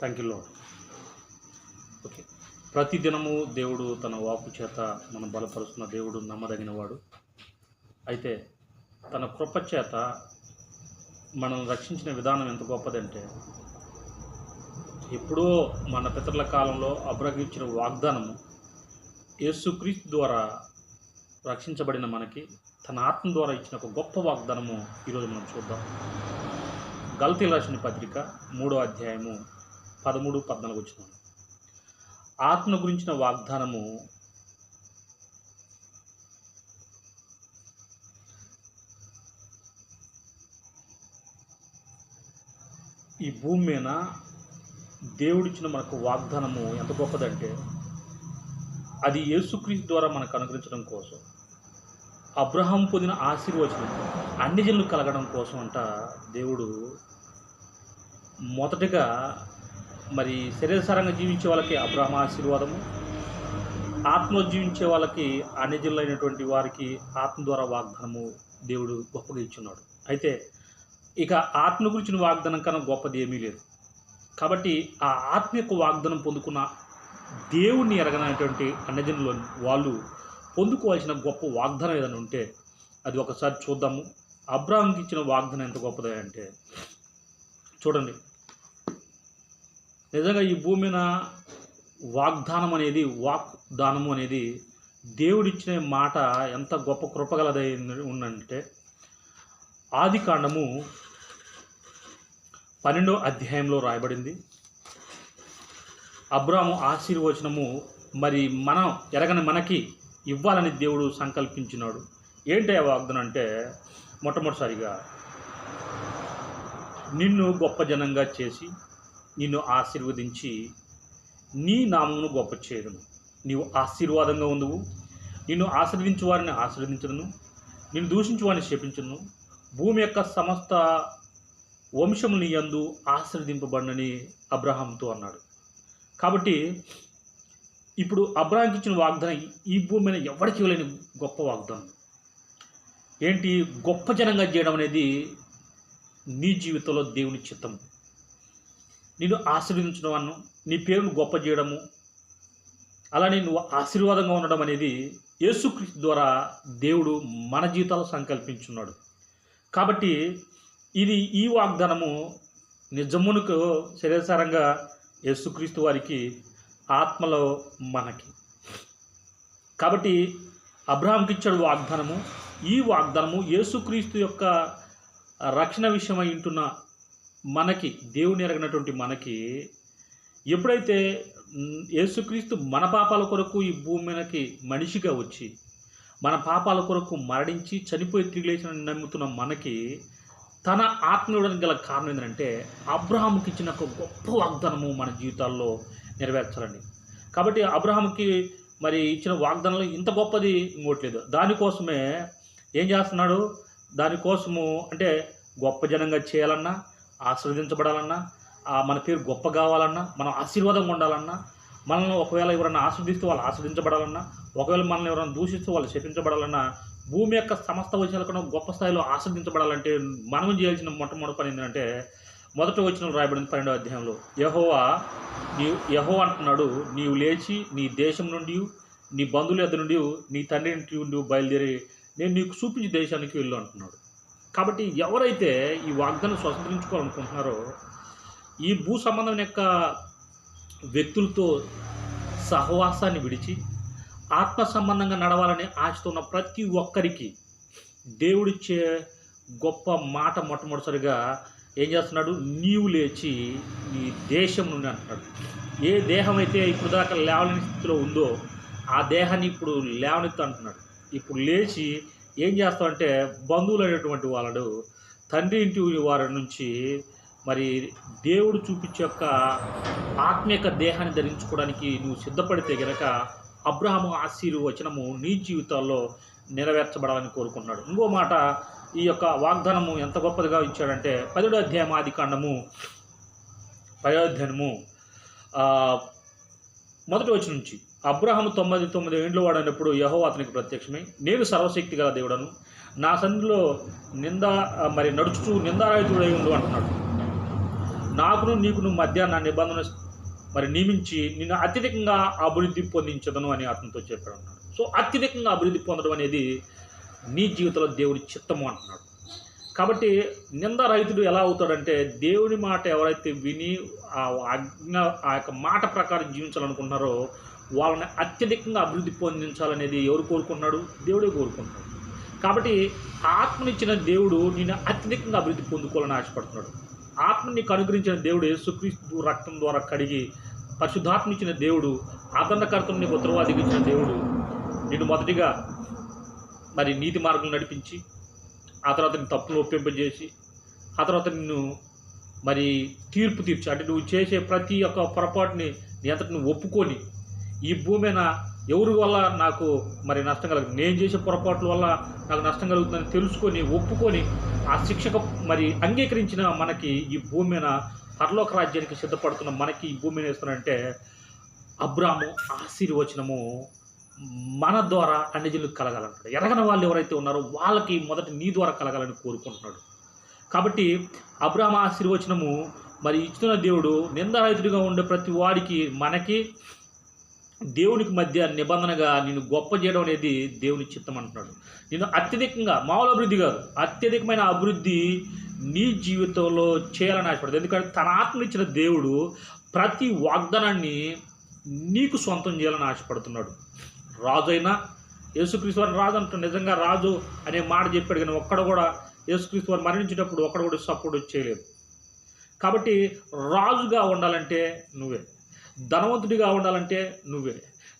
Thank you lord okay ప్రతిదినము దేవుడు తన వాపు చేత మనం బలపరుస్తున్న దేవుడు నమ్మదగినవాడు అయితే తన కృప చేత మనం రక్షించిన విధానం ఎంత గొప్పదంటే ఎప్పుడో మన పితరుల కాలంలో అబ్రహించిన వాగ్దానము యేసుక్రీస్తు ద్వారా రక్షించబడిన మనకి తన ఆత్మ ద్వారా ఇచ్చిన ఒక గొప్ప వాగ్దానము ఈరోజు మనం చూద్దాం. గల్తీ రాసిన పత్రిక మూడో అధ్యాయము పదమూడు పద్నాలుగు వచ్చిన ఆత్మ గురించిన వాగ్దానము ఈ భూమి మీద దేవుడిచ్చిన మనకు వాగ్దానము ఎంత గొప్పదంటే అది యేసుక్రీస్తు ద్వారా మనకు అనుగ్రహించడం కోసం అబ్రహం పొందిన ఆశీర్వచనం అన్ని జనులు కలగడం కోసం అంట దేవుడు మొదటగా మరి శరీరసారంగా జీవించే వాళ్ళకి అబ్రహం ఆశీర్వాదము. ఆత్మలో జీవించే వాళ్ళకి అనిజులైనటువంటి వారికి ఆత్మ ద్వారా వాగ్దానము దేవుడు గొప్పగా ఇచ్చున్నాడు. అయితే ఇక ఆత్మ గురించిన వాగ్దానం కన్నా గొప్పది ఏమీ లేదు. కాబట్టి ఆ ఆత్మ యొక్క వాగ్దానం పొందుకున్న దేవుణ్ణి ఎరగనటువంటి అన్నజనులు వాళ్ళు పొందుకోవాల్సిన గొప్ప వాగ్దానం ఏదైనా ఉంటే అది ఒకసారి చూద్దాము. అబ్రాహంకి ఇచ్చిన వాగ్దానం ఎంత గొప్పది అంటే చూడండి. నిజంగా ఈ భూమిన వాగ్దానం అనేది వాగ్దానము అనేది దేవుడిచ్చిన మాట ఎంత గొప్ప కృపగలదై ఉందంటే ఆది కాండము పన్నెండో అధ్యాయంలో రాయబడింది. అబ్రాము ఆశీర్వచనము మరి మనం ఎరగని మనకి ఇవ్వాలని దేవుడు సంకల్పించినాడు. ఏంటి ఆ వాగ్దానం అంటే మొట్టమొదటిసారిగా నిన్ను గొప్ప జనంగా చేసి నిన్ను ఆశీర్వదించి నీ నామమును గొప్ప చేయదును. నీవు ఆశీర్వాదంగా ఉందువు. నిన్ను ఆశీర్వదించు వారిని ఆశీర్వదించదును. నిన్ను దూషించు వారిని శపించును భూమి యొక్క సమస్త వంశముని యందు ఆశీర్వదింపబడినని అబ్రహాంతో అన్నాడు. కాబట్టి ఇప్పుడు అబ్రహాంకి ఇచ్చిన వాగ్దానం ఈ భూమి మీద ఎవరికి ఇవ్వలేని గొప్ప వాగ్దానం. ఏంటి? గొప్ప జనంగా చేయడం అనేది నీ జీవితంలో దేవుని చిత్తం. నిన్ను ఆశీర్వదించడం అను నీ పేరును గొప్ప చేయడము. అలానే నువ్వు ఆశీర్వాదంగా ఉండడం అనేది యేసుక్రీస్తు ద్వారా దేవుడు మన జీవితాలు సంకల్పించున్నాడు. కాబట్టి ఇది ఈ వాగ్దానము నిజమునకు శరీరసారంగా యేసుక్రీస్తు వారికి ఆత్మలో మనకి. కాబట్టి అబ్రహాంకి ఇచ్చాడు వాగ్దానము. ఈ వాగ్దానము యేసుక్రీస్తు యొక్క రక్షణ విషయమై ఉంటున్న మనకి దేవుని ఎరగినటువంటి మనకి ఎప్పుడైతే యేసుక్రీస్తు మన పాపాల కొరకు ఈ భూమి మీదకి మనిషిగా వచ్చి మన పాపాల కొరకు మరణించి చనిపోయి తిరిగి లేచిన నమ్ముతున్న మనకి తన ఆత్మీయుడానికి గల కారణం ఏంటంటే అబ్రహాముకి ఇచ్చిన ఒక గొప్ప వాగ్దానము మన జీవితాల్లో నెరవేర్చాలండి. కాబట్టి అబ్రహాంకి మరి ఇచ్చిన వాగ్దానంలో ఇంత గొప్పది ఇంకోట్లేదు దానికోసమే ఏం చేస్తున్నాడు? దానికోసము అంటే గొప్ప జనంగా చేయాలన్నా ఆశీర్వదించబడాలన్నా ఆ మన పేరు గొప్ప కావాలన్నా మనం ఆశీర్వాదంగా ఉండాలన్నా మనల్ని ఒకవేళ ఎవరైనా ఆస్వాదిస్తే వాళ్ళు ఆస్వాదించబడాలన్నా ఒకవేళ మనల్ని ఎవరైనా దూషిస్తూ వాళ్ళు శపించబడాలన్నా భూమి యొక్క సమస్త విషయాల కన్నా గొప్ప స్థాయిలో ఆస్వాదించబడాలంటే మనం చేయాల్సిన మొట్టమొదటి పని ఏంటంటే మొదట వచ్చిన రాయబడింది పన్నెండో అధ్యాయంలో యహోవా నీవు యహో అంటున్నాడు నీవు లేచి నీ దేశం నుండి నీ బంధువుల ఎద్దు నుండి నీ తండ్రి ఇంటి నుండి బయలుదేరి నేను నీకు చూపించి దేశానికి వెళ్ళు అంటున్నాడు. కాబట్టి ఎవరైతే ఈ వాగ్దానం స్వతంత్రించుకోవాలనుకుంటున్నారో ఈ భూ సంబంధం యొక్క వ్యక్తులతో సహవాసాన్ని విడిచి ఆత్మ సంబంధంగా నడవాలని ఆశతో ఉన్న ప్రతి ఒక్కరికి దేవుడిచ్చే గొప్ప మాట మొట్టమొదటిసారిగా ఏం చేస్తున్నాడు? నీవు లేచి నీ దేశం నుండి అంటున్నాడు. ఏ దేహం అయితే ఇప్పుడు దాకా లేవని స్థితిలో ఉందో ఆ దేహాన్ని ఇప్పుడు లేవనెత్తు అంటున్నాడు. ఇప్పుడు లేచి ఏం చేస్తామంటే బంధువులు అనేటువంటి వాళ్ళు తండ్రి ఇంటి వారి నుంచి మరి దేవుడు చూపించే యొక్క ఆత్మీయ దేహాన్ని ధరించుకోవడానికి నువ్వు సిద్ధపడితే గనక అబ్రహము ఆశీర్వచనము నీ జీవితాల్లో నెరవేర్చబడాలని కోరుకున్నాడు. ఇంకో మాట ఈ యొక్క వాగ్దానము ఎంత గొప్పదిగా ఇచ్చాడంటే పదిహేడు అధ్యాయం ఆది కాండము పదో అధ్యాయము మొదటి వచ్చి నుంచి. అబ్రహం తొమ్మిది తొమ్మిది ఏండ్లు వాడైనప్పుడు యహో అతనికి ప్రత్యక్షమై నేను సర్వశక్తి గల దేవుడను నా సన్నిధిలో నింద మరి నడుచుచు నిందారాయుతుడై ఉండు అంటున్నాడు. నాకును నీకును మధ్య నా నిబంధన మరి నియమించి నిన్ను అత్యధికంగా అభివృద్ధి పొందించదను అని అతనితో చెప్పాడు అన్నాడు సో అత్యధికంగా అభివృద్ధి పొందడం అనేది నీ జీవితంలో దేవుడి చిత్తము అంటున్నాడు. కాబట్టి నింద రైతుడు ఎలా అవుతాడంటే దేవుని మాట ఎవరైతే విని ఆ ఆజ్ఞ ఆ యొక్క మాట ప్రకారం జీవించాలనుకుంటున్నారో వాళ్ళని అత్యధికంగా అభివృద్ధి పొందించాలనేది ఎవరు కోరుకున్నాడు దేవుడే కోరుకుంటున్నాడు. కాబట్టి ఆత్మనిచ్చిన దేవుడు నేను అత్యధికంగా అభివృద్ధి పొందుకోవాలని ఆశపడుతున్నాడు. ఆత్మ నీకు అనుగ్రహించిన దేవుడు యేసుక్రీస్తు రక్తం ద్వారా కడిగి పరిశుద్ధాత్మనిచ్చిన దేవుడు ఆదరణకర్తను నీకు ఉత్తరవాదికి ఇచ్చిన దేవుడు నేను మొదటిగా మరి నీతి మార్గం నడిపించి ఆ తర్వాత నీ తప్పులు ఒప్పింపజేసి ఆ తర్వాత నిన్ను మరి తీర్పు తీర్చి అంటే నువ్వు చేసే ప్రతి ఒక్క పొరపాటుని నీ అంతటి నువ్వు ఒప్పుకొని ఈ భూమి మీద ఎవరి వల్ల నాకు మరి నష్టం కలుగుతుంది నేను చేసే పొరపాట్ల వల్ల నాకు నష్టం కలుగుతుందని తెలుసుకొని ఒప్పుకొని ఆ శిక్షకు మరి అంగీకరించిన మనకి ఈ భూమి మీద పరలోక రాజ్యానికి సిద్ధపడుతున్న మనకి ఈ భూమి మీద ఇస్తున్నారంటే అబ్రాము ఆశీర్వచనము మన ద్వారా అన్నిజనులకు కలగాలంటాడు. ఎరగని వాళ్ళు ఎవరైతే ఉన్నారో వాళ్ళకి మొదట నీ ద్వారా కలగాలని కోరుకుంటున్నాడు. కాబట్టి అబ్రాహ్మ ఆశీర్వచనము మరి ఇచ్చిన దేవుడు నిందారహితుడిగా ఉండే ప్రతి వాడికి మనకి దేవునికి మధ్య నిబంధనగా నేను గొప్ప చేయడం అనేది దేవుని చిత్తం అంటున్నాడు. నేను అత్యధికంగా మామూలు అభివృద్ధి కాదు అత్యధికమైన అభివృద్ధి నీ జీవితంలో చేయాలని ఆశపడుతుంది ఎందుకంటే తన ఆత్మనిచ్చిన దేవుడు ప్రతి వాగ్దానాన్ని నీకు సొంతం చేయాలని ఆశపడుతున్నాడు. రాజు అయినా యేసుక్రీస్తు వారిని రాజు అంటాడు నిజంగా రాజు అనే మాట చెప్పాడు కానీ ఒక్కడ కూడా యేసుక్రీస్తు వారు మరణించేటప్పుడు ఒక్కడ కూడా సపోర్ట్ చేయలేదు. కాబట్టి రాజుగా ఉండాలంటే నువ్వే. ధనవంతుడిగా ఉండాలంటే నువ్వే.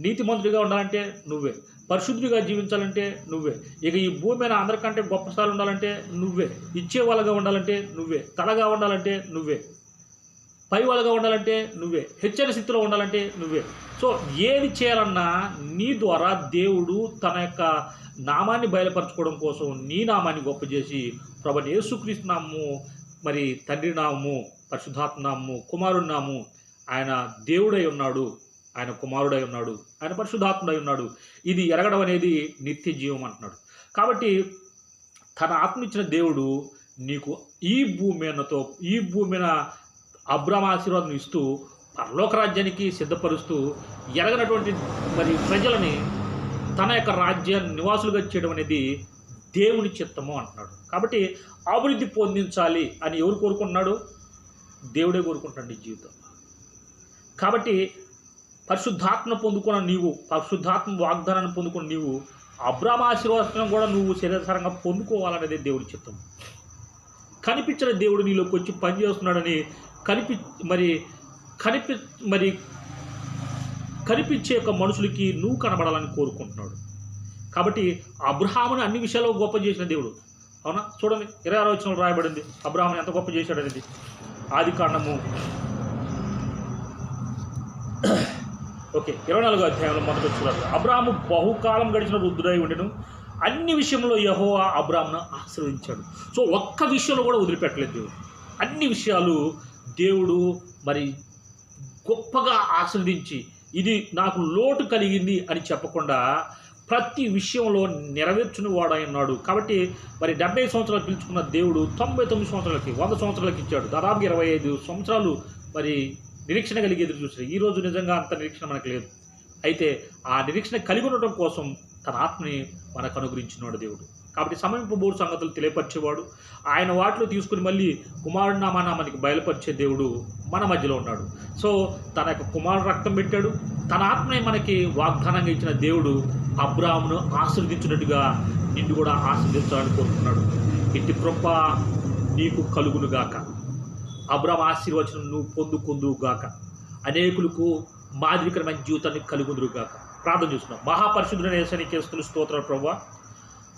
నీతిమంతుడిగా ఉండాలంటే నువ్వే. పరిశుద్ధుడిగా జీవించాలంటే నువ్వే. ఇక ఈ భూమి మీద అందరికంటే గొప్ప స్థాయిలో ఉండాలంటే నువ్వే. ఇచ్చేవాళ్ళగా ఉండాలంటే నువ్వే. తలగా ఉండాలంటే నువ్వే. పై వాళ్ళగా ఉండాలంటే నువ్వే. హెచ్చరిక స్థితిలో ఉండాలంటే నువ్వే. సో ఏది చేయాలన్నా నీ ద్వారా దేవుడు తన యొక్క నామాన్ని బయలుపరచుకోవడం కోసం నీ నామాన్ని గొప్ప చేసి ప్రభు యేసుక్రీస్తు నామము మరి తండ్రి నామము పరిశుద్ధాత్మ నామము కుమారుడి నామము ఆయన దేవుడై ఉన్నాడు ఆయన కుమారుడై ఉన్నాడు ఆయన పరిశుద్ధాత్ముడై ఉన్నాడు. ఇది ఎరగడం అనేది నిత్య జీవం అంటున్నాడు. కాబట్టి తన ఆత్మ ఇచ్చిన దేవుడు నీకు ఈ భూమినతో ఈ భూమిన అబ్రహం ఆశీర్వాదం ఇస్తూ పరలోక రాజ్యానికి సిద్ధపరుస్తూ ఎరగనటువంటి మరి ప్రజలని తన యొక్క రాజ్య నివాసులుగా చేయడం అనేది దేవుని చిత్తము అంటున్నాడు. కాబట్టి అభివృద్ధి పొందించాలి అని ఎవరు కోరుకుంటున్నాడు? దేవుడే కోరుకుంటాడు ఈ జీవితంలో కాబట్టి పరిశుద్ధాత్మ పొందుకున్న నీవు పరిశుద్ధాత్మ వాగ్దానాన్ని పొందుకున్న నీవు అబ్రాహ్మ ఆశీర్వాదం కూడా నువ్వు శరీరసారంగా పొందుకోవాలనేది దేవుడి చిత్తం. కనిపించిన దేవుడు నీలోకి వచ్చి పనిచేస్తున్నాడని కనిపి మరి కనిపి మరి కనిపించే యొక్క మనుషులకి నువ్వు కనబడాలని కోరుకుంటున్నాడు. కాబట్టి అబ్రహాముని అన్ని విషయాల్లో గొప్ప చేసిన దేవుడు. అవునా? చూడండి ఇరవై ఆరు వచ్చిన రాయబడింది. అబ్రహాముని ఎంత గొప్ప చేశాడనేది. ఆది కారణము ఓకే ఇరవై నాలుగో అధ్యాయంలో మొదటి చూడాలి అబ్రాహము బహుకాలం గడిచిన వృద్ధుడై ఉండడం అన్ని విషయంలో యహోవా అబ్రాహ్మను ఆశీర్వదించాడు. సో ఒక్క విషయంలో కూడా వదిలిపెట్టలేదు దేవుడు. అన్ని విషయాలు దేవుడు మరి గొప్పగా ఆస్వాదించి ఇది నాకు లోటు కలిగింది అని చెప్పకుండా ప్రతి విషయంలో నెరవేర్చుని వాడై ఉన్నాడు కాబట్టి మరి డెబ్బై సంవత్సరాలు పిలుచుకున్న దేవుడు తొంభై తొమ్మిది సంవత్సరాలకి వంద సంవత్సరాలకి ఇచ్చాడు. దాదాపు ఇరవై ఐదు సంవత్సరాలు మరి నిరీక్షణ కలిగి ఎదురు చూసాడు ఈరోజు నిజంగా అంత నిరీక్షణ మనకు లేదు. అయితే ఆ నిరీక్షణ కలిగి ఉండటం కోసం తన ఆత్మని మనకు అనుగ్రహించినవాడు దేవుడు. కాబట్టి సమీపబోడు సంగతులు తెలియపరిచేవాడు. ఆయన వాటిలో తీసుకుని మళ్ళీ కుమారుడు నామాన మనకి బయలుపరిచే దేవుడు మన మధ్యలో ఉన్నాడు. సో తన యొక్క కుమారుడు రక్తం పెట్టాడు. తన ఆత్మని మనకి వాగ్దానంగా ఇచ్చిన దేవుడు అబ్రాహ్మును ఆశీర్వదించినట్టుగా నిన్ను కూడా ఆశీర్దించాలని కోరుకున్నాడు. ఇంటి కృప నీకు కలుగునుగాక అబ్రహం ఆశీర్వచనం నువ్వు పొందుకుందుగాక అనేకులకు మాదిరికరమైన జీవితాన్ని కలుగుందురుగాక. ప్రార్థన చేస్తున్నాం. మహాపరిశుద్ధుడైన యేసనికి చేస్తున్న స్తోత్రాలు ప్రభు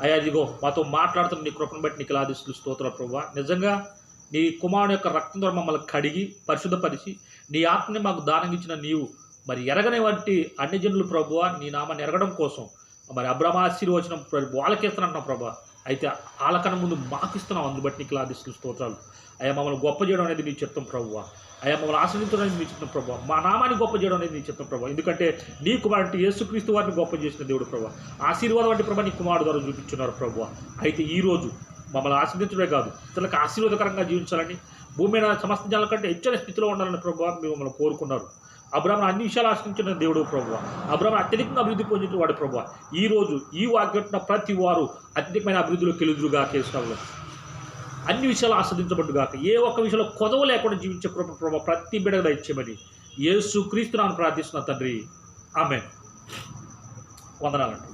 అయ్యా ఇదిగో మాతో మాట్లాడుతున్న నీ కృపను బట్టి నీకు లాదిస్తున్న స్తోత్రాలు ప్రభు నిజంగా నీ కుమారుని యొక్క రక్తం ద్వారా మమ్మల్ని కడిగి పరిశుద్ధపరిచి నీ ఆత్మని మాకు దానం ఇచ్చిన నీవు మరి ఎరగని వంటి అన్ని జనులు ప్రభువ నీ నామాన్ని ఎరగడం కోసం మరి అబ్రహ్మ ఆశీర్వచనం ప్రభు ప్రభా అయితే ఆలకన ముందు మాకు ఇస్తున్నాం అందుబట్టి నీకు లాదిస్తులు స్తోత్రాలు. అయ్యా మమ్మల్ని గొప్ప చేయడం అనేది నీ చిత్తం ప్రభువ అయ్యా మమ్మల్ని ఆశ్రయించడం అనేది నీ చిత్తం ప్రభు మా నామాన్ని గొప్ప చేయడం అనేది నీ చిత్తం ప్రభు ఎందుకంటే నీ కుమారుడు యేసుక్రీస్తు వారిని గొప్ప చేసిన దేవుడు ప్రభు ఆశీర్వాదం వంటి ప్రభు నీ కుమారుడు ద్వారా చూపించున్నారు ప్రభు అయితే ఈరోజు మమ్మల్ని ఆశీర్వదించడమే కాదు ఇతరులకు ఆశీర్వాదకరంగా జీవించాలని భూమి మీద సమస్త జనాల కంటే హెచ్చని స్థితిలో ఉండాలని ప్రభు మీరు మమ్మల్ని కోరుకున్నారు. అబ్రాహ్మణ అన్ని విషయాలు ఆశ్రయించిన దేవుడు ప్రభు అబ్రాహ్మణ అత్యధికంగా అభివృద్ధి పొందిన వాడు ప్రభు ఈ రోజు ఈ వాక్యం ప్రతి వారు అత్యధికమైన అభివృద్ధిలో కెలుదురుగా కేసులో అన్ని విషయాలు ఆస్వాదించబడ్డుగాక ఏ ఒక్క విషయంలో కొదవ లేకుండా జీవించే కృప ప్రభు ప్రతి బిడగా ఇచ్చేమని యేసు క్రీస్తు ప్రార్థిస్తున్న తండ్రి. ఆమె వందనాలండి.